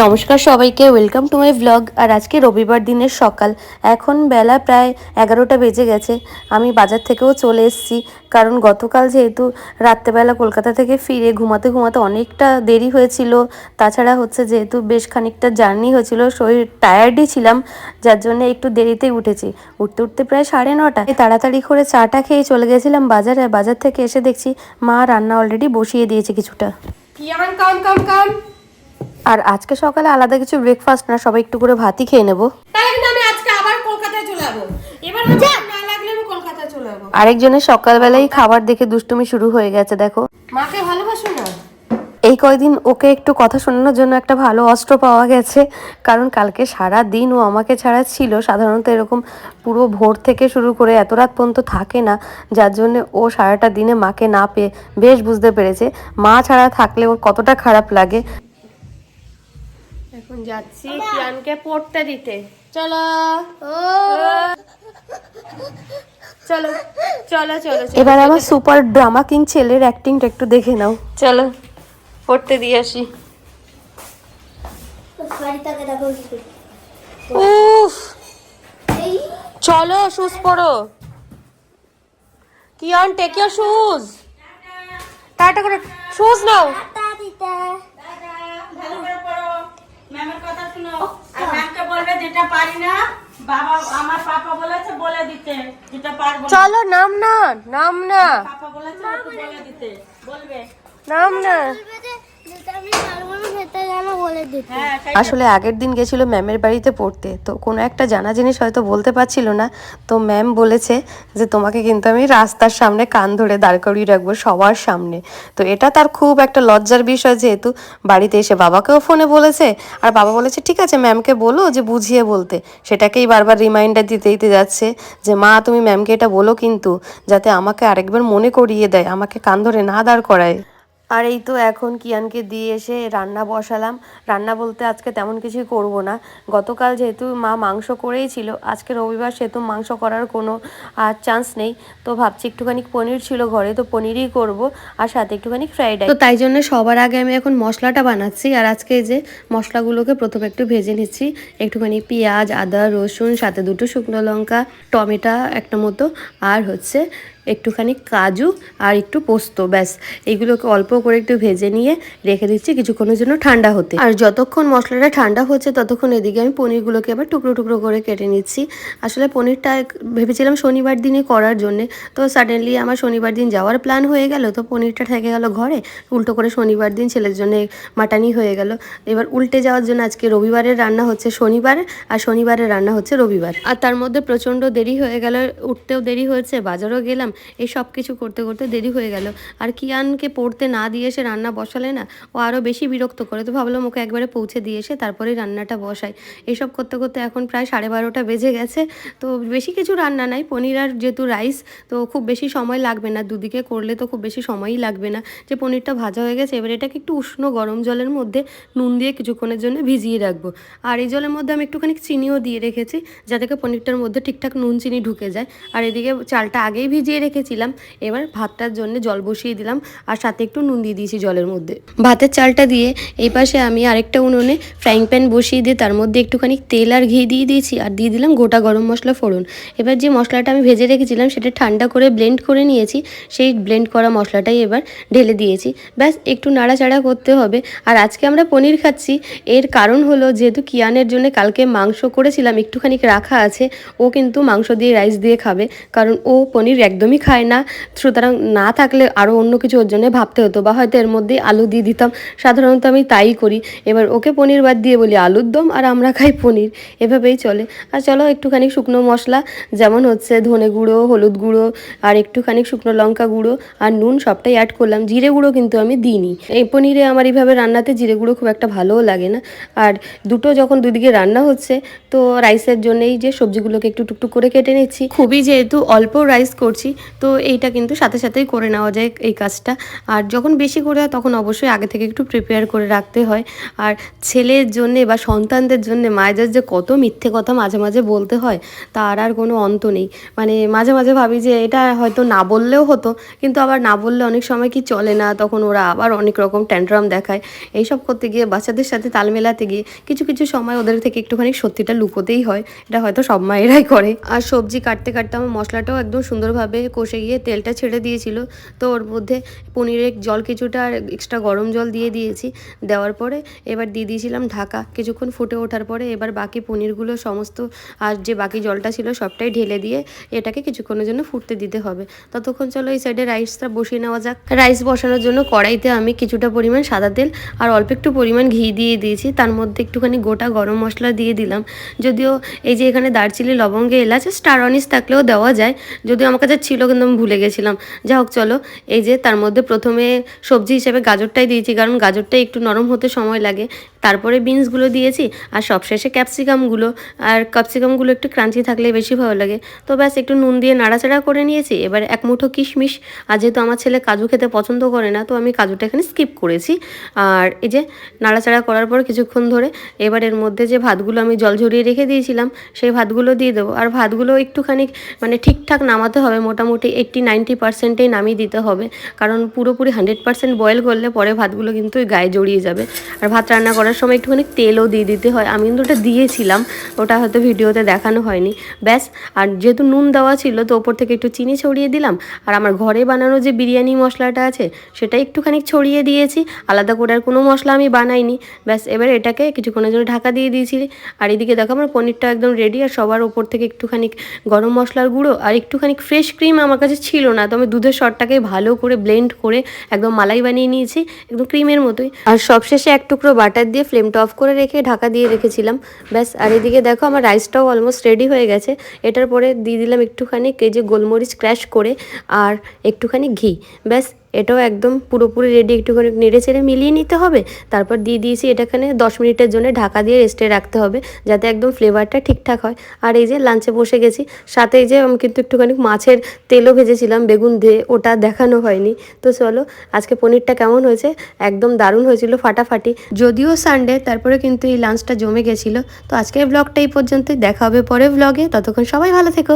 নমস্কার সবাইকে welcome to my vlog আর আজকে রবিবার দিনের সকাল, এখন বেলা প্রায় এগারোটা বেজে গেছে। আমি বাজার থেকেও চলে এসেছি, কারণ গতকাল যেহেতু রাত্রেবেলা কলকাতা থেকে ফিরে ঘুমাতে ঘুমাতে অনেকটা দেরি হয়েছিল, তাছাড়া হচ্ছে যেহেতু বেশ খানিকটা জার্নি হয়েছিল, শরীর টায়ার্ডই ছিলাম, যার জন্য একটু দেরিতেই উঠেছি। উঠতে উঠতে প্রায় সাড়ে নটা। তাড়াতাড়ি করে চাটা খেয়ে চলে গেছিলাম বাজারে, বাজার থেকে এসে দেখছি মা রান্না অলরেডি বসিয়ে দিয়েছে কিছুটা। কাম কাম কাম? আর আজকে সকালে আলাদা কিছু ব্রেকফাস্ট না সবাই একটু করে ভাতই খেয়ে নেব। তাহলে কিন্তু আমি আজকে আবার কলকাতায় চলে যাব। এবার আমার না লাগলে আমি কলকাতায় চলে যাব। আরেকজনের সকালবেলায় খাবার দেখে দুষ্টুমি শুরু হয়ে গেছে দেখো। মাকে ভালোবাসো না? এই কয়দিন ওকে একটু কথা শোনানোর জন্য একটা ভালো অস্ত্র পাওয়া গেছে কারণ কালকে সারা দিন ও আমাকে ছাড়া ছিল। সাধারণত এরকম পুরো ভোর থেকে শুরু করে এত রাত পর্যন্ত থাকে না যার জন্য ও সারাটা দিনে মাকে না পেয়ে বেশ বুঝতে পেরেছে। মা ছাড়া থাকলে ওর কতটা খারাপ লাগে। এখন যাচ্ছি কিয়ানকে পড়তে দিতে। চলো। চলো চলো চলো। এবার আমার সুপার ড্রামা কিং ছেলের অ্যাক্টিংটা একটু দেখে নাও। চলো পড়তে দিয়ে আসি। উফ। চলো শুজ পরো। Kian take your shoes tata করে শুজ নাও তা দিতে ভালো করে পড়ো ম্যামের কথা শুনো। আর ম্যামকে বলবে যেটা পারি না বাবা আমার পাপা বলেছে বলে দিতে যেটা পারব চলো নাম না নাম না। পাপা বলেছে বলে দিতে বলবে। নাম না। হ্যাঁ আসলে আগের দিন গেছিল ম্যামের বাড়িতে পড়তে তো কোনো একটা জানা জিনিস হয়তো বলতে পারছিল না। তো ম্যাম বলেছে যে তোমাকে কিন্তু আমি রাস্তার সামনে কান ধরে দাঁড় করিয়ে রাখব সবার সামনে। তো এটা তার খুব একটা লজ্জার বিষয় যেহেতু বাড়িতে এসে বাবাকেও ফোনে বলেছে। আর বাবা বলেছে ঠিক আছে ম্যামকে বলো যে বুঝিয়ে বলতে। সেটাকেই বারবার রিমাইন্ডার দিতে দিতে যাচ্ছে যে মা তুমি ম্যামকে এটা বলো কিন্তু যাতে আমাকে আরেকবার মনে করিয়ে দেয় আমাকে কান ধরে না দাঁড় করায়। আর এই তো এখন কিয়ানকে দিয়ে এসে রান্না বসালাম। রান্না বলতে আজকে তেমন কিছুই করব না। গতকাল যেহেতু মা মাংস করেই ছিল, আজকে রবিবার সেহেতু মাংস করার কোনো আর চান্স নেই। তো ভাবছি একটুখানি পনির ছিল ঘরে, তো পনিরই করব আর সাথে একটুখানি ফ্রাইড তো তাই জন্য সবার আগে আমি এখন মশলাটা বানাচ্ছি আর আজকে যে মশলাগুলোকে প্রথমে একটু ভেজে নিচ্ছি। একটুখানি পেঁয়াজ, আদা, রসুন, সাথে দুটো শুকনো লঙ্কা, টমেটো একটা মতো, আর হচ্ছে একটুখানি কাজু আর একটু পোস্ত, ব্যাস। এইগুলোকে অল্প করে একটু ভেজে নিয়ে রেখে দিচ্ছি কিছুক্ষণের জন্য ঠান্ডা হতে। আর যতক্ষণ মশলাটা ঠান্ডা হচ্ছে ততক্ষণ এদিকে আমি পনিরগুলোকে আবার টুকরো টুকরো করে কেটে নিচ্ছি। আসলে পনিরটা ভেবেছিলাম শনিবার দিনই করার জন্যে, তো সাডেনলি আমার শনিবার দিন যাওয়ার প্ল্যান হয়ে গেল, তো পনিরটা থেকে গেল ঘরে, উল্টো করে শনিবার দিন ছেলের জন্য মাটানি হয়ে গেল। এবার উল্টে যাওয়ার জন্য আজকে রবিবারের রান্না হচ্ছে শনিবার, আর শনিবারের রান্না হচ্ছে রবিবার। আর তার মধ্যে প্রচণ্ড দেরি হয়ে গেল, উঠতেও দেরি হয়েছে, বাজারও গেলাম এই সব কিছু করতে করতে দেরি হয়ে গেল। আর কিয়ানকে পড়তে না দিয়ে এসে রান্না বসালে না, ও আরও বেশি বিরক্ত করে। তো ভাবলাম ওকে একবারে পৌঁছে দিয়ে এসে তারপরে রান্নাটা বসাই। এসব করতে করতে এখন প্রায় সাড়ে বারোটা বেজে গেছে। তো বেশি কিছু রান্না নাই। পনির আর যেহেতু রাইস, তো খুব বেশি সময় লাগবে না। দুদিকে করলে তো খুব বেশি সময়ই লাগবে না। যে পনিরটা ভাজা হয়ে গেছে, এবার এটাকে একটু উষ্ণ গরম জলের মধ্যে নুন দিয়ে কিছুক্ষণের জন্য ভিজিয়ে রাখব। আর এই জলের মধ্যে আমি একটুখানি চিনিও দিয়ে রেখেছি, যাতে পনিরটার মধ্যে ঠিকঠাক নুন চিনি ঢুকে যায়। আর এদিকে চালটা আগেই ভিজিয়ে রেখেছিলাম। এবার ভাতটার জন্য জল বসিয়ে দিলাম আর সাথে একটু নুন দিয়ে দিয়েছি জলের মধ্যে। ভাতের চালটা দিয়ে এই পাশে আমি আরেকটা উনুনে ফ্রাইং প্যান বসিয়ে দিয়ে তার মধ্যে একটুখানি তেল আর ঘি দিয়ে দিয়েছি আর দিয়ে দিলাম গোটা গরম মশলা ফোড়ন। এবার যে মশলাটা আমি ভেজে রেখেছিলাম সেটা ঠান্ডা করে ব্লেন্ড করে নিয়েছি। সেই ব্লেন্ড করা মশলাটাই এবার ঢেলে দিয়েছি। ব্যাস, একটু নাড়াচাড়া করতে হবে। আর আজকে আমরা পনির খাচ্ছি। এর কারণ হলো যেহেতু কিয়ানের জন্য কালকে মাংস করেছিলাম, একটুখানি রাখা আছে। ও কিন্তু মাংস দিয়ে রাইস দিয়ে খাবে। কারণ ও পনির একদমই খায় না। সুতরাং না থাকলে আরও অন্য কিছু ওর জন্য ভাবতে হতো বা হয়তো এর মধ্যেই আলু দিয়ে দিতাম। সাধারণত আমি তাই করি। এবার ওকে পনির বাদ দিয়ে বলি, আলুর দম আর আমরা খাই পনির। এভাবেই চলে। আর চলো একটুখানি শুকনো মশলা, যেমন হচ্ছে ধনে গুঁড়ো, হলুদ গুঁড়ো, আর একটুখানি শুকনো লঙ্কা গুঁড়ো আর নুন সবটাই অ্যাড করলাম। জিরে গুঁড়ো কিন্তু আমি দিইনি। এই পনিরে আমার এইভাবে রান্নাতে জিরে গুঁড়ো খুব একটা ভালোও লাগে না। আর দুটো যখন দুদিকে রান্না হচ্ছে, তো রাইসের জন্যই যে সবজিগুলোকে একটু টুকটুক করে কেটে নিচ্ছি। খুবই যেহেতু অল্প রাইস করছি তো এইটা কিন্তু সাথে সাথেই করে নেওয়া যায় এই কাজটা। আর যখন বেশি করে হয় তখন অবশ্যই আগে থেকে একটু প্রিপেয়ার করে রাখতে হয়। আর ছেলের জন্যে বা সন্তানদের জন্যে মায়েদের যে কত মিথ্যে কথা মাঝে মাঝে বলতে হয়, তার আর কোনো অন্ত নেই। মানে মাঝে মাঝে ভাবি যে এটা হয়তো না বললেও হতো, কিন্তু আবার না বললে অনেক সময় কি চলে না, তখন ওরা আবার অনেক রকম ট্যান্ট্রাম দেখায়। এইসব করতে গিয়ে বাচ্চাদের সাথে তাল মেলাতে গিয়ে কিছু কিছু সময় ওদের থেকে একটুখানি সত্যিটা লুকোতেই হয়। এটা হয়তো সব মায়েরাই করে। আর সবজি কাটতে কাটতে আমার মশলাটাও একদম সুন্দরভাবে কষে গিয়ে তেলটা ছেড়ে দিয়েছিল। তো ওর মধ্যে পনিরের জল কিছুটা আর এক্সট্রা গরম জল দিয়ে দিয়েছি। দেওয়ার পরে এবার দিয়ে দিয়েছিলাম ঢাকা। কিছুক্ষণ ফুটে ওঠার পরে এবার বাকি পনিরগুলো সমস্ত আর যে বাকি জলটা ছিল সবটাই ঢেলে দিয়ে এটাকে কিছুক্ষণের জন্য ফুটতে দিতে হবে। ততক্ষণ চলো এই সাইডে রাইসটা বসিয়ে নেওয়া যাক। রাইস বসানোর জন্য কড়াইতে আমি কিছুটা পরিমাণ সাদা তেল আর অল্প একটু পরিমাণ ঘি দিয়ে দিয়েছি। তার মধ্যে একটুখানি গোটা গরম মশলা দিয়ে দিলাম। যদিও এই যে এখানে দারচিনি, লবঙ্গে এলাচ স্টার অনিস থাকলেও দেওয়া যায়। যদিও আমার কাছে ছিল কিন্তু আমি ভুলে গেছিলাম। যা হোক, চলো। এই যে, তার মধ্যে প্রথমে সবজি হিসেবে গাজরটাই দিয়েছি, কারণ গাজরটাই একটু নরম হতে সময় লাগে। তারপরে বিনসগুলো দিয়েছি, আর সবশেষে ক্যাপসিকামগুলো আর ক্যাপসিকামগুলো একটু ক্রাঞ্চি থাকলে বেশি ভালো লাগে। তো ব্যাস, একটু নুন দিয়ে নাড়াচাড়া করে নিয়েছি, এবার এক মুঠো কিশমিশ, আর যেহেতু আমার ছেলে কাজু খেতে পছন্দ করে না, তো আমি কাজুটা এখানে স্কিপ করেছি। আর এই যে নাড়াচাড়া করার পর কিছুক্ষণ ধরে, এবার এর মধ্যে যে ভাতগুলো আমি জল ঝরিয়ে রেখে দিয়েছিলাম, সেই ভাতগুলো দিয়ে দেবো। আর ভাতগুলো একটুখানি মানে ঠিকঠাক নামাতে হবে, মোটামুটি এইট্টি নাইনটি পার্সেন্টেই নামিয়ে দিতে হবে। কারণ পুরোপুরি হান্ড্রেড পার্সেন্ট বয়েল করলে পরে ভাতগুলো কিন্তু গায়ে জড়িয়ে যাবে। আর ভাত রান্না করার সময় একটুখানি তেলও দিয়ে দিতে হয়। আমি কিন্তু ওটা দিয়েছিলাম, ওটা হয়তো ভিডিওতে দেখানো হয়নি। ব্যাস, আর যেহেতু নুন দেওয়া ছিল, তো ওপর থেকে একটু চিনি ছড়িয়ে দিলাম। আর আমার ঘরে বানানো যে বিরিয়ানি মশলাটা আছে, সেটা একটুখানি ছড়িয়ে দিয়েছি। আলাদা করে আর কোনো মশলা আমি বানাইনি। ব্যাস, এবার এটাকে কিছুক্ষণের জন্য ঢাকা দিয়ে দিয়েছি। আর এদিকে দেখো আমার পনিরটা একদম রেডি আর সবার ওপর থেকে একটুখানি গরম মশলার গুঁড়ো আর একটুখানি ফ্রেশ ক্রিম আমার কাছে ছিল না। তো আমি দুধের শটটাকে ভালো করে ব্লেন্ড করে একদম মালাই বানিয়ে নিয়েছি, একদম ক্রিমের মতোই। আর সবশেষে এক টুকরো বাটার দিয়ে ফ্লেমটা অফ করে রেখে ঢাকা দিয়ে রেখেছিলাম। ব্যাস, আর এদিকে দেখো আমার রাইসটাও অলমোস্ট রেডি হয়ে গেছে। এটার পরে দিয়ে দিলাম একটুখানি কেজি গোলমরিচ ক্র্যাশ করে, আর একটুখানি ঘি। ব্যাস এটাও একদম পুরোপুরি রেডি একটুখানি নেড়ে চেড়ে মিলিয়ে নিতে হবে। তারপর দিয়ে দিয়েছি এটাখানে দশ মিনিটের জন্য ঢাকা দিয়ে রেস্টে রাখতে হবে, যাতে একদম ফ্লেভারটা ঠিকঠাক হয়। আর এই যে লাঞ্চে বসে গেছি, সাথে এই যে আমি কিন্তু একটুখানি মাছের তেলও ভেজেছিলাম, বেগুন দিয়ে ওটা দেখানো হয়নি। তো চলো, আজকে পনিরটা কেমন হয়েছে? একদম দারুণ হয়েছিল ফাটাফাটি। যদিও সানডে তারপরে কিন্তু এই লাঞ্চটা জমে গেছিল। তো আজকের ব্লগটা এই পর্যন্তই। দেখা হবে পরে ব্লগে ততক্ষণ সবাই ভালো থেকো।